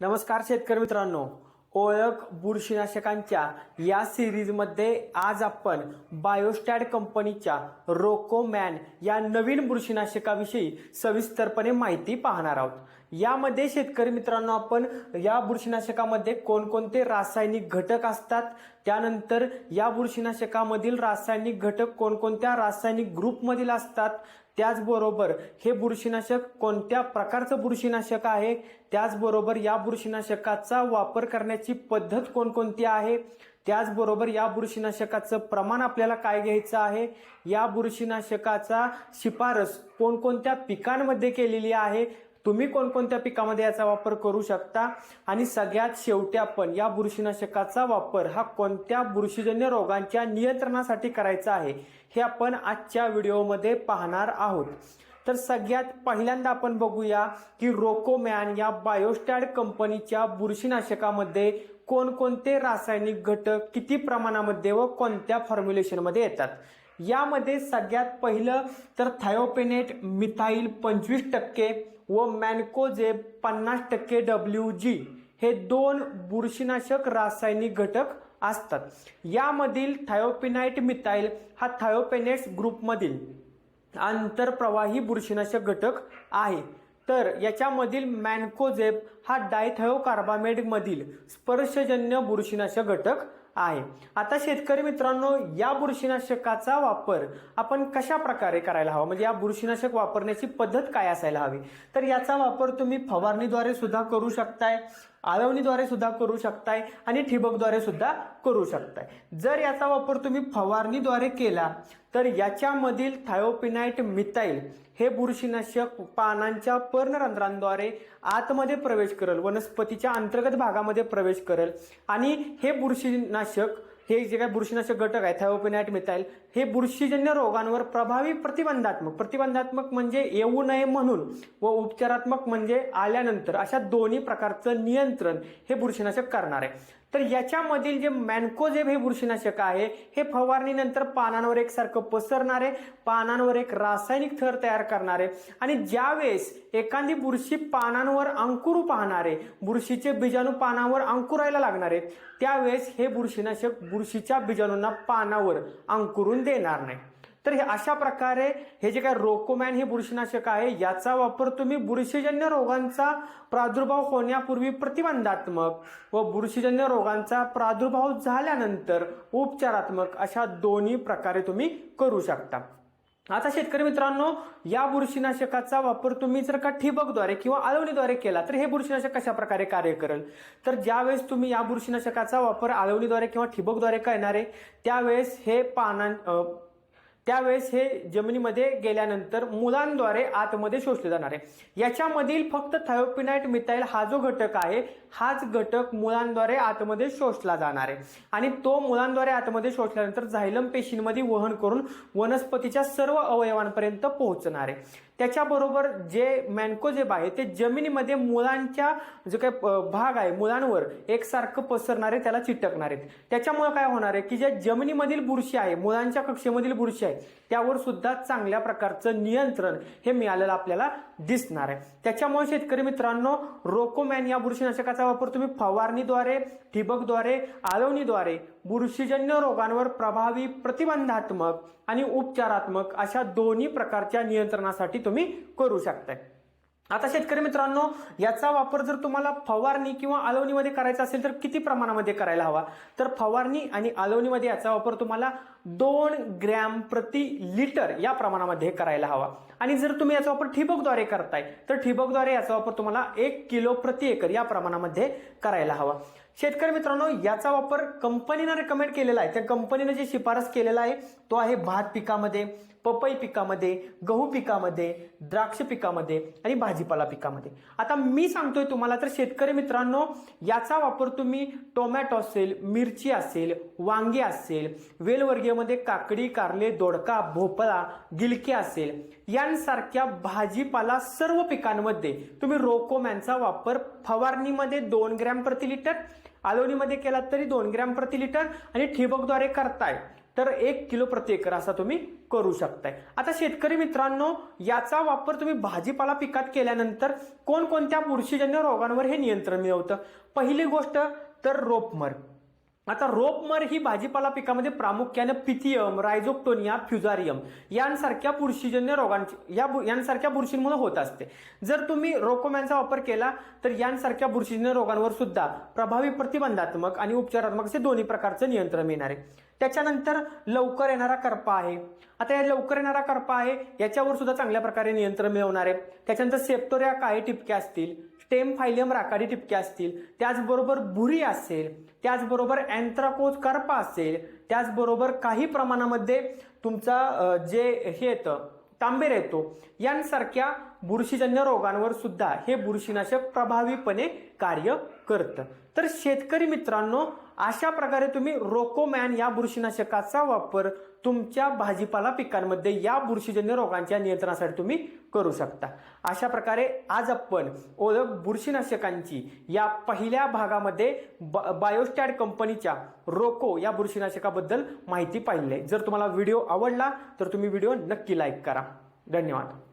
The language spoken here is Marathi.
नमस्कार शेतकरी मित्रांनो. ओळख बुरशीनाशकांच्या या सिरीजमध्ये आज आपण बायोस्टॅड कंपनीच्या रोकोमॅन या नवीन बुरशीनाशकाविषयी सविस्तरपणे माहिती पाहणार आहोत. यामध्ये शेतकरी मित्रांनो आपण या बुरशीनाशकामध्ये कोणकोणते रासायनिक घटक असतात? त्यानंतर या बुरशीनाशकामधील रासायनिक घटक कोणकोणत्या रासायनिक ग्रुपमधील असतात? त्याचबरोबर हे बुरशीनाशक कोणत्या प्रकारचं बुरशीनाशक आहे? त्याचबरोबर या बुरशीनाशकाचा वापर करण्याची पद्धत कोणकोणती आहे? त्याचबरोबर या बुरशीनाशकाचं प्रमाण आपल्याला काय घ्यायचं आहे? या बुरशीनाशकाचा शिफारस कोणकोणत्या पिकांमध्ये केलेली आहे? तुम्ही कोणकोणत्या पिकामध्ये याचा वापर करू शकता? आणि सगळ्यात शेवटी आपण या बुरशीनाशकाचा वापर हा कोणत्या बुरशीजन्य रोगांच्या नियंत्रणासाठी करायचा आहे हे आपण आजच्या व्हिडिओमध्ये पाहणार आहोत. तर सगळ्यात पहिल्यांदा आपण बघूया की रोकोमॅन या बायोस्टॅड कंपनीच्या बुरशीनाशकामध्ये कोणकोणते रासायनिक घटक किती प्रमाणामध्ये व कोणत्या फॉर्म्युलेशनमध्ये येतात? यामध्ये सगळ्यात पहिलं तर थायोपेनेट मिथाईल पंचवीस टक्के व मॅनकोजेब पन्नास टक्के डब्ल्यू जी हे दोन बुरशीनाशक रासायनिक घटक असतात. यामधील थायोपिनाइट मिथाईल हा थायोपेनेट्स ग्रुपमधील आंतरप्रवाही बुरशीनाशक घटक आहे. तर याच्यामधील मॅनकोजेब हा डायथायो कार्बामेडमधील स्पर्शजन्य बुरशीनाशक घटक आहे. आता शेतकरी मित्रांनो या बुरशीनाशकाचा वापर आपण कशा प्रकारे करायला हवा? म्हणजे या बुरशीनाशक वापरण्याची पद्धत काय असायला हवी? तर याचा वापर तुम्ही फवारणीद्वारे सुद्धा करू शकताय. आळवणीद्वारे सुद्धा करू शकताय आणि ठिबकद्वारे सुद्धा करू शकताय. जर याचा वापर तुम्ही फवारणीद्वारे केला तर याच्यामधील थायोपिनाइट मिथाईल हे बुरशीनाशक पानांच्या पर्णरंध्रांद्वारे आतमध्ये प्रवेश करेल वनस्पतीच्या अंतर्गत भागामध्ये प्रवेश करेल आणि हे बुरशीनाशक हे जे काही बुरशीनाशक घटक आहे थायोपिनाइट मिथाईल हे बुरशीजन्य रोगांवर प्रभावी प्रतिबंधात्मक प्रतिबंधात्मक म्हणजे येऊ नये म्हणून व उपचारात्मक म्हणजे आल्यानंतर अशा दोन्ही प्रकारचं नियंत्रण हे बुरशीनाशक करणार आहे. तर याच्यामधील जे मॅनकोजेब हे बुरशीनाशक आहे हे फवारणीनंतर पानांवर एकसारखं पसरणारे पानांवर एक रासायनिक थर तयार करणारे आणि ज्यावेळेस एखादी बुरशी पानांवर अंकुरू पाहणारे बुरशीचे बीजाणू पानावर अंकुरायला लागणारे त्यावेळेस हे बुरशीनाशक बुरशीच्या बीजाणूंना पानावर अंकुरून देणार नाही. तर हे अशा प्रकारे हे जे काय रोकोमॅन हे बुरशीनाशक आहे याचा वापर तुम्ही बुरशीजन्य रोगांचा प्रादुर्भाव होण्यापूर्वी प्रतिबंधात्मक व बुरशीजन्य रोगांचा प्रादुर्भाव झाल्यानंतर उपचारात्मक अशा दोन्ही प्रकारे तुम्ही करू शकता. आता शेतकरी मित्रांनो या बुरशीनाशकाचा वापर तुम्ही जर का ठिबकद्वारे किंवा आळवणीद्वारे केला तर हे बुरशीनाशक कशा प्रकारे कार्य करेल? तर ज्यावेळेस तुम्ही या बुरशीनाशकाचा वापर आळवणीद्वारे किंवा ठिबकद्वारे करणार आहे त्यावेळेस हे पानां त्यावेळेस हे जमिनीमध्ये गेल्यानंतर मुलांद्वारे आतमध्ये शोषले जाणार आहे. याच्यामधील फक्त थायोपिनाइट मिथाईल हा जो घटक आहे हाच घटक मुलांद्वारे आतमध्ये शोषला जाणार आहे. आणि तो मुलांद्वारे आतमध्ये शोषल्यानंतर झायलम पेशींमध्ये वहन करून वनस्पतीच्या सर्व अवयवांपर्यंत पोहोचणार आहे. त्याच्याबरोबर जे मॅनकोजेब आहे ते जमिनीमध्ये मुलांच्या जो काही भाग आहे मुलांवर एकसारखं पसरणारे त्याला चिटकणार. आहेत त्याच्यामुळे काय होणार आहे की ज्या जमिनीमधील बुरशी आहे मुलांच्या कक्षेमधील बुरशी आहे त्यावर सुद्धा चांगल्या प्रकारचं नियंत्रण हे मिळालेलं आपल्याला दिसणार आहे. त्याच्यामुळे शेतकरी मित्रांनो रोकोमॅन या बुरशीनाशकाचा वापर तुम्ही फवारणीद्वारे ठिबकद्वारे आळवणीद्वारे बुरशीजन्य रोगांवर प्रभावी प्रतिबंधात्मक आणि उपचारात्मक अशा दोन्ही प्रकारच्या नियंत्रणासाठी तुम्ही करू शकताय. आता शेतकरी मित्रांनो याचा वापर जर तुम्हाला फवारणी किंवा आलवणीमध्ये करायचा असेल तर किती प्रमाणामध्ये करायला हवा? तर फवारणी आणि आलवणीमध्ये याचा वापर तुम्हाला दोन ग्रॅम प्रति लिटर या प्रमाणामध्ये करायला हवा. आणि जर तुम्ही याचा वापर ठिबकद्वारे करताय तर ठिबकद्वारे याचा वापर तुम्हाला एक किलो प्रति एकर या प्रमाणामध्ये करायला हवा. शेतकरी मित्रांनो याचा वापर कंपनीनं रेकमेंड केलेला आहे. त्या कंपनीनं जे शिफारस केलेला आहे तो आहे भात पिकामध्ये. पपई पिकामध्ये गहू पिकामध्ये द्राक्ष पिकामध्ये आणि भाजीपाला पिकामध्ये. आता मी सांगतोय तुम्हाला तर शेतकरी मित्रांनो याचा वापर तुम्ही टोमॅटो असेल मिरची असेल वांगी असेल वेलवर्गीयमध्ये काकडी कारले दोडका भोपळा गिलके असेल यांसारख्या भाजीपाला सर्व पिकांमध्ये तुम्ही रोकोमॅनचा वापर फवारणीमध्ये दोन ग्रॅम प्रति लिटर आलोणीमध्ये केलात तरी दोन ग्रॅम प्रति लिटर आणि ठिबकद्वारे करताय. तर एक किलो प्रति एकर असा तुम्ही करू शकताय. आता शेतकरी मित्रांनो याचा वापर तुम्ही भाजीपाला पिकात केल्यानंतर कोणकोणत्या बुरशीजन्य रोगांवर हे नियंत्रण मिळवतं? पहिली गोष्ट तर रोपमर आता रोपमर ही भाजीपाला पिकामध्ये प्रामुख्याने पिथियम रायझोक्टोनिया फ्युजारियम यांसारख्या बुरशीजन्य रोगांची या बु- यांसारख्या बुरशींमुळे होत असते. जर तुम्ही रोकोमॅनचा वापर केला तर यांसारख्या बुरशीजन्य रोगांवर सुद्धा प्रभावी प्रतिबंधात्मक आणि उपचारात्मक असे दोन्ही प्रकारचं नियंत्रण मिळणार आहे. त्याच्यानंतर लवकर येणारा करपा आहे. आता या लवकर येणारा करपा आहे याच्यावर सुद्धा चांगल्या प्रकारे नियंत्रण मिळवणार आहे. त्याच्यानंतर सेप्टोऱ्या काळे टिपके असतील स्टेम फायलियम राखाडी टिपके असतील त्याचबरोबर बुरी असेल त्याचबरोबर अँथ्राकोज करपा असेल त्याचबरोबर काही प्रमाणामध्ये तुमचा जे हे येतं तांबेर येतो यांसारख्या बुरशीजन्य रोगांवर सुद्धा हे बुरशीनाशक प्रभावीपणे कार्य करतं. तर शेतकरी मित्रांनो अशा प्रकारे तुम्ही रोकोमॅन या बुरशीनाशकाचा वापर तुमच्या भाजीपाला पिकांमध्ये या बुरशीजन्य रोगांच्या नियंत्रणासाठी तुम्ही करू शकता. अशा प्रकारे आज आपण ओळख बुरशीनाशकांची या पहिल्या भागामध्ये ब- बायोस्टॅड कंपनीच्या रोको या बुरशीनाशकाबद्दल माहिती पाहिली आहे. जर तुम्हाला व्हिडिओ आवडला तर तुम्ही व्हिडिओ नक्की लाईक करा. धन्यवाद.